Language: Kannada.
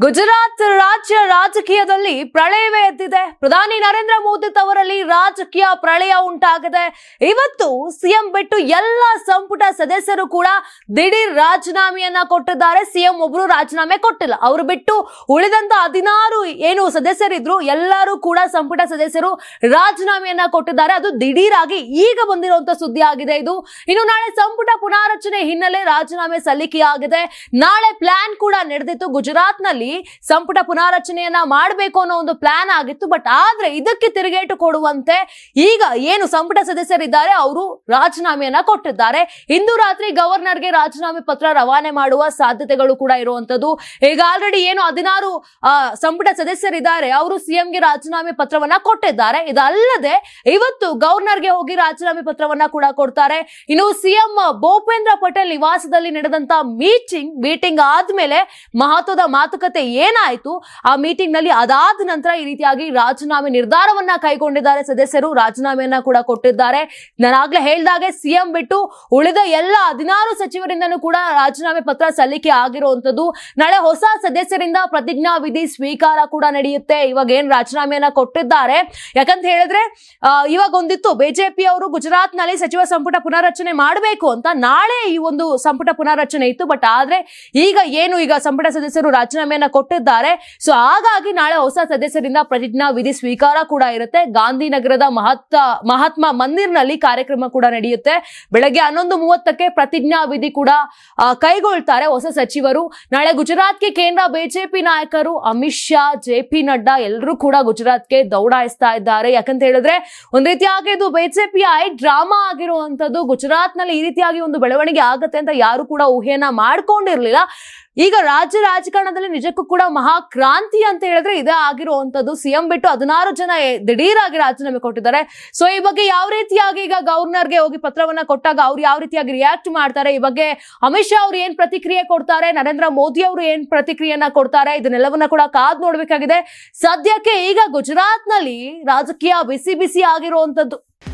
ಗುಜರಾತ್ ರಾಜ್ಯ ರಾಜಕೀಯದಲ್ಲಿ ಪ್ರಳಯವೇ ಎದ್ದಿದೆ. ಪ್ರಧಾನಿ ನರೇಂದ್ರ ಮೋದಿ ತವರಲ್ಲಿ ರಾಜಕೀಯ ಪ್ರಳಯ ಉಂಟಾಗಿದೆ ಇವತ್ತು ಸಿಎಂ ಬಿಟ್ಟು ಎಲ್ಲ ಸಂಪುಟ ಸದಸ್ಯರು ಕೂಡ ದಿಢೀರ್ ರಾಜೀನಾಮೆಯನ್ನ ಕೊಟ್ಟಿದ್ದಾರೆ. ಸಿಎಂ ಒಬ್ರು ರಾಜೀನಾಮೆ ಕೊಟ್ಟಿಲ್ಲ. ಅವರು ಬಿಟ್ಟು ಉಳಿದಂತ ಹದಿನಾರು ಏನು ಸದಸ್ಯರಿದ್ರು ಎಲ್ಲರೂ ಕೂಡ ಸಂಪುಟ ಸದಸ್ಯರು ರಾಜೀನಾಮೆಯನ್ನ ಕೊಟ್ಟಿದ್ದಾರೆ. ಅದು ದಿಢೀರ್ ಆಗಿ ಈಗ ಬಂದಿರುವಂತ ಸುದ್ದಿ ಆಗಿದೆ ಇದು. ಇನ್ನು ನಾಳೆ ಸಂಪುಟ ಪುನಾರಚನೆ ಹಿನ್ನೆಲೆ ರಾಜೀನಾಮೆ ಸಲ್ಲಿಕೆಯಾಗಿದೆ. ನಾಳೆ ಪ್ಲಾನ್ ಕೂಡ ನಡೆದಿತ್ತು. ಗುಜರಾತ್ನಲ್ಲಿ ಸಂಪುಟ ಪುನಾರಚನೆಯನ್ನ ಮಾಡಬೇಕು ಅನ್ನೋ ಒಂದು ಪ್ಲಾನ್ ಆಗಿತ್ತು. ಬಟ್ ಆದ್ರೆ ಇದಕ್ಕೆ ತಿರುಗೇಟು ಕೊಡುವಂತೆ ಈಗ ಏನು ಸಂಪುಟ ಸದಸ್ಯರಿದ್ದಾರೆ ಅವರು ರಾಜೀನಾಮೆಯನ್ನ ಕೊಟ್ಟಿದ್ದಾರೆ. ಇಂದು ರಾತ್ರಿ ಗವರ್ನರ್ಗೆ ರಾಜೀನಾಮೆ ಪತ್ರ ರವಾನೆ ಮಾಡುವ ಸಾಧ್ಯತೆಗಳು ಕೂಡ ಇರುವಂತದ್ದು ಈಗ ಆಲ್ರೆಡಿ ಏನು ಹದಿನಾರು ಸಂಪುಟ ಸದಸ್ಯರಿದ್ದಾರೆ. ಅವರು ಸಿಎಂಗೆ ರಾಜೀನಾಮೆ ಪತ್ರವನ್ನ ಕೊಟ್ಟಿದ್ದಾರೆ. ಇದಲ್ಲದೆ ಇವತ್ತು ಗವರ್ನರ್ಗೆ ಹೋಗಿ ರಾಜೀನಾಮೆ ಪತ್ರವನ್ನ ಕೂಡ ಕೊಡ್ತಾರೆ. ಇನ್ನು ಸಿಎಂ ಭೂಪೇಂದ್ರ ಪಟೇಲ್ ನಿವಾಸದಲ್ಲಿ ನಡೆದಂತ ಮೀಟಿಂಗ್ ಮೀಟಿಂಗ್ ಆದ್ಮೇಲೆ ಮಹತ್ವದ ಮಾತುಕತೆ ಏನಾಯ್ತು? ಆ ಮೀಟಿಂಗ್ನಲ್ಲಿ ಅದಾದ ನಂತರ ಈ ರೀತಿಯಾಗಿ ರಾಜೀನಾಮೆ ನಿರ್ಧಾರವನ್ನ ಕೈಗೊಂಡಿದ್ದಾರೆ. ಸದಸ್ಯರು ರಾಜೀನಾಮೆಯನ್ನ ಕೂಡ ಕೊಟ್ಟಿದ್ದಾರೆ. ನಾನಾಗ್ಲೇ ಹೇಳಿದಾಗೆ ಸಿಎಂ ಬಿಟ್ಟು ಉಳಿದ ಎಲ್ಲ ಹದಿನಾರು ಸಚಿವರಿಂದನೂ ಕೂಡ ರಾಜೀನಾಮೆ ಪತ್ರ ಸಲ್ಲಿಕೆ ಆಗಿರುವಂತದ್ದು ನಾಳೆ ಹೊಸ ಸದಸ್ಯರಿಂದ ಪ್ರತಿಜ್ಞಾ ವಿಧಿ ಸ್ವೀಕಾರ ಕೂಡ ನಡೆಯುತ್ತೆ. ಇವಾಗ ಏನ್ ರಾಜೀನಾಮೆಯನ್ನ ಕೊಟ್ಟಿದ್ದಾರೆ. ಯಾಕಂತ ಹೇಳಿದ್ರೆ ಇವಾಗ ಒಂದಿತ್ತು ಬಿಜೆಪಿ ಅವರು ಗುಜರಾತ್ನಲ್ಲಿ ಸಚಿವ ಸಂಪುಟ ಪುನರ್ರಚನೆ ಮಾಡಬೇಕು ಅಂತ ನಾಳೆ ಈ ಒಂದು ಸಂಪುಟ ಪುನರ್ರಚನೆ ಇತ್ತು. ಬಟ್ ಆದ್ರೆ ಈಗ ಏನು ಈಗ ಸಂಪುಟ ಸದಸ್ಯರು ರಾಜೀನಾಮೆಯನ್ನ ಕೊಟ್ಟಿದ್ದಾರೆ. ಸೊ ಹಾಗಾಗಿ ನಾಳೆ ಹೊಸ ಸದಸ್ಯರಿಂದ ಪ್ರತಿಜ್ಞಾ ವಿಧಿ ಸ್ವೀಕಾರ ಕೂಡ ಇರುತ್ತೆ. ಗಾಂಧಿನಗರದ ಮಹತ್ವ, ಮಹಾತ್ಮ ಮಂದಿರ್ನಲ್ಲಿ ಕಾರ್ಯಕ್ರಮ ಕೂಡ ನಡೆಯುತ್ತೆ. ಬೆಳಗ್ಗೆ ಹನ್ನೊಂದು ಮೂವತ್ತಕ್ಕೆ ಪ್ರತಿಜ್ಞಾ ವಿಧಿ ಕೂಡ ಕೈಗೊಳ್ತಾರೆ ಹೊಸ ಸಚಿವರು. ನಾಳೆ ಗುಜರಾತ್ಗೆ ಕೇಂದ್ರ ಬಿಜೆಪಿ ನಾಯಕರು ಅಮಿತ್ ಶಾ, ಜೆ ಪಿ ನಡ್ಡಾ ಎಲ್ಲರೂ ಕೂಡ ಗುಜರಾತ್ಗೆ ದೌಡಾಯಿಸ್ತಾ ಇದ್ದಾರೆ. ಯಾಕಂತ ಹೇಳಿದ್ರೆ ಒಂದ್ ರೀತಿಯಾಗಿ ಇದು ಬಿಜೆಪಿಯ ಐ ಡ್ರಾಮಾ ಆಗಿರುವಂತದ್ದು ಗುಜರಾತ್ನಲ್ಲಿ ಈ ರೀತಿಯಾಗಿ ಒಂದು ಬೆಳವಣಿಗೆ ಆಗತ್ತೆ ಅಂತ ಯಾರು ಕೂಡ ಊಹೆಯನ್ನ ಮಾಡ್ಕೊಂಡಿರ್ಲಿಲ್ಲ. ಈಗ ರಾಜ್ಯ ರಾಜಕಾರಣದಲ್ಲಿ ನಿಜಕ್ಕೂ ಕೂಡ ಮಹಾಕ್ರಾಂತಿ ಅಂತ ಹೇಳಿದ್ರೆ ಇದೇ ಆಗಿರುವಂತದ್ದು ಸಿಎಂ ಬಿಟ್ಟು ಹದಿನಾರು ಜನ ದಿಢೀರಾಗಿ ರಾಜೀನಾಮೆ ಕೊಟ್ಟಿದ್ದಾರೆ. ಸೊ ಈ ಬಗ್ಗೆ ಯಾವ ರೀತಿಯಾಗಿ ಈಗ ಗವರ್ನರ್ಗೆ ಹೋಗಿ ಪತ್ರವನ್ನ ಕೊಟ್ಟಾಗ ಅವ್ರು ಯಾವ ರೀತಿಯಾಗಿ ರಿಯಾಕ್ಟ್ ಮಾಡ್ತಾರೆ? ಈ ಬಗ್ಗೆ ಅಮಿತ್ ಶಾ ಅವರು ಏನ್ ಪ್ರತಿಕ್ರಿಯೆ ಕೊಡ್ತಾರೆ? ನರೇಂದ್ರ ಮೋದಿ ಅವರು ಏನ್ ಪ್ರತಿಕ್ರಿಯೆಯನ್ನ ಕೊಡ್ತಾರೆ? ಇದನ್ನೆಲ್ಲವನ್ನ ಕೂಡ ಕಾದ್ ನೋಡ್ಬೇಕಾಗಿದೆ. ಸದ್ಯಕ್ಕೆ ಈಗ ಗುಜರಾತ್ನಲ್ಲಿ ರಾಜಕೀಯ ಬಿಸಿ ಬಿಸಿ ಆಗಿರುವಂತದ್ದು